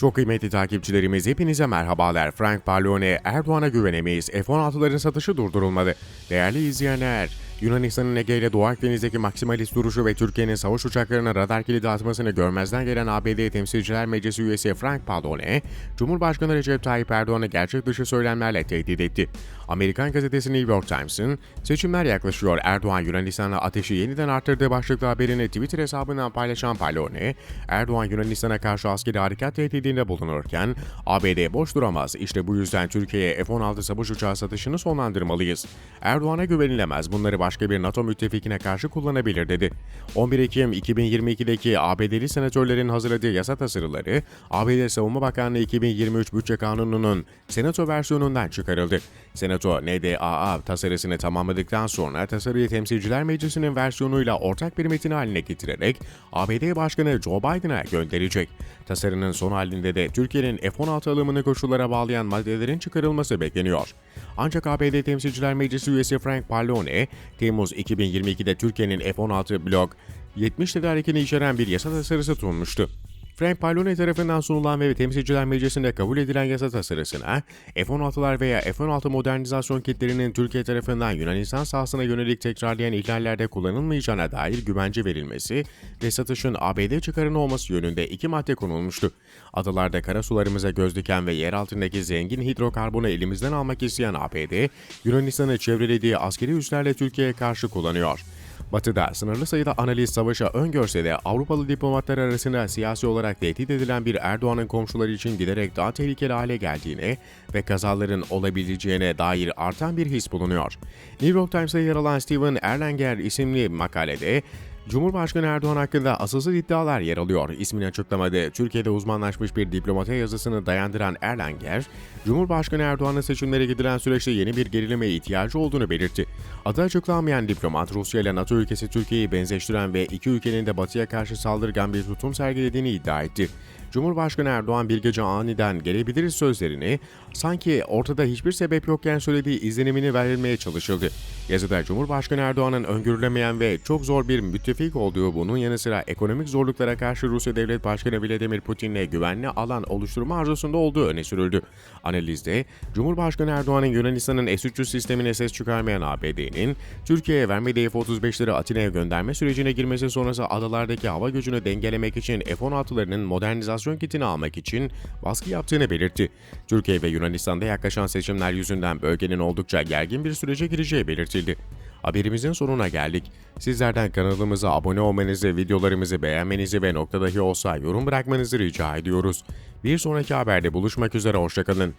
Çok kıymetli takipçilerimiz hepinize merhabalar. Frank Pallone, Erdoğan'a güvenemeyiz. F-16'ların satışı durdurulmadı. Değerli izleyenler, Yunanistan'ın Ege Doğu Akdeniz'deki maksimalist duruşu ve Türkiye'nin savaş uçaklarına radar kilidi atmasını görmezden gelen ABD Temsilciler Meclisi üyesi Frank Pallone, Cumhurbaşkanı Recep Tayyip Erdoğan'ı gerçek dışı söylemlerle tehdit etti. Amerikan gazetesi New York Times'ın seçimler yaklaşıyor Erdoğan Yunanistan'a ateşi yeniden arttırdığı başlıklı haberini Twitter hesabından paylaşan Pallone, Erdoğan Yunanistan'a karşı askeri harekat tehdidinde bulunurken ABD boş duramaz. İşte bu yüzden Türkiye'ye F-16 savaş uçağı satışını sonlandırmalıyız. Erdoğan'a güvenilemez. Bunları başka bir NATO müttefikine karşı kullanabilir dedi. 11 Ekim 2022'deki ABD'li senatörlerin hazırladığı yasa tasarıları ABD Savunma Bakanlığı 2023 Bütçe Kanunu'nun Senato versiyonundan çıkarıldı. Senato NDAA tasarısını tamamladıktan sonra tasarıyı Temsilciler Meclisi'nin versiyonuyla ortak bir metin haline getirerek ABD Başkanı Joe Biden'a gönderecek. Tasarının son halinde de Türkiye'nin F-16 alımını koşullara bağlayan maddelerin çıkarılması bekleniyor. Ancak ABD Temsilciler Meclisi üyesi Frank Pallone, Temmuz 2022'de Türkiye'nin F-16 Blok 70 tedarikini içeren bir yasa tasarısı sunmuştu. Frank Pallone tarafından sunulan ve Temsilciler Meclisi'nde kabul edilen yasa tasarısına F-16'lar veya F-16 modernizasyon kitlerinin Türkiye tarafından Yunanistan sahasına yönelik tekrarlayan ihlallerde kullanılmayacağına dair güvence verilmesi ve satışın ABD çıkarını olması yönünde iki madde konulmuştu. Adalarda karasularımıza göz diken ve yer altındaki zengin hidrokarbonu elimizden almak isteyen ABD, Yunanistan'ı çevrelediği askeri üslerle Türkiye'ye karşı kullanıyor. Batı'da sınırlı sayıda analiz savaşa öngörse de Avrupalı diplomatlar arasında siyasi olarak tehdit edilen bir Erdoğan'ın komşuları için giderek daha tehlikeli hale geldiğine ve kazaların olabileceğine dair artan bir his bulunuyor. New York Times'ta yer alan Steven Erlanger isimli makalede Cumhurbaşkanı Erdoğan hakkında asılsız iddialar yer alıyor. İsmini açıklamadı. Türkiye'de uzmanlaşmış bir diplomata yazısını dayandıran Erlanger, Cumhurbaşkanı Erdoğan'ın seçimlere gidilen süreçte yeni bir gerilime ihtiyacı olduğunu belirtti. Adı açıklanmayan diplomat, Rusya ile NATO ülkesi Türkiye'yi benzeştiren ve iki ülkenin de batıya karşı saldırgan bir tutum sergilediğini iddia etti. Cumhurbaşkanı Erdoğan bir gece aniden gelebiliriz sözlerini sanki ortada hiçbir sebep yokken söylediği izlenimini verilmeye çalışıldı. Yazıda Cumhurbaşkanı Erdoğan'ın öngörülemeyen ve çok zor bir müttefik olduğu bunun yanı sıra ekonomik zorluklara karşı Rusya Devlet Başkanı Vladimir Putin'le güvenli alan oluşturma arzusunda olduğu öne sürüldü. Analizde Cumhurbaşkanı Erdoğan'ın Yunanistan'ın S-300 sistemine ses çıkarmayan ABD'nin Türkiye'ye vermediği F-35'leri Atina'ya gönderme sürecine girmesi sonrası adalardaki hava gücünü dengelemek için F-16'larının modernizasyon kitini almak için baskı yaptığını belirtti. Türkiye ve Yunanistan'da yaklaşan seçimler yüzünden bölgenin oldukça gergin bir sürece gireceği belirtildi. Haberimizin sonuna geldik. Sizlerden kanalımıza abone olmanızı, videolarımızı beğenmenizi ve noktadahi olsa yorum bırakmanızı rica ediyoruz. Bir sonraki haberde buluşmak üzere, hoşçakalın.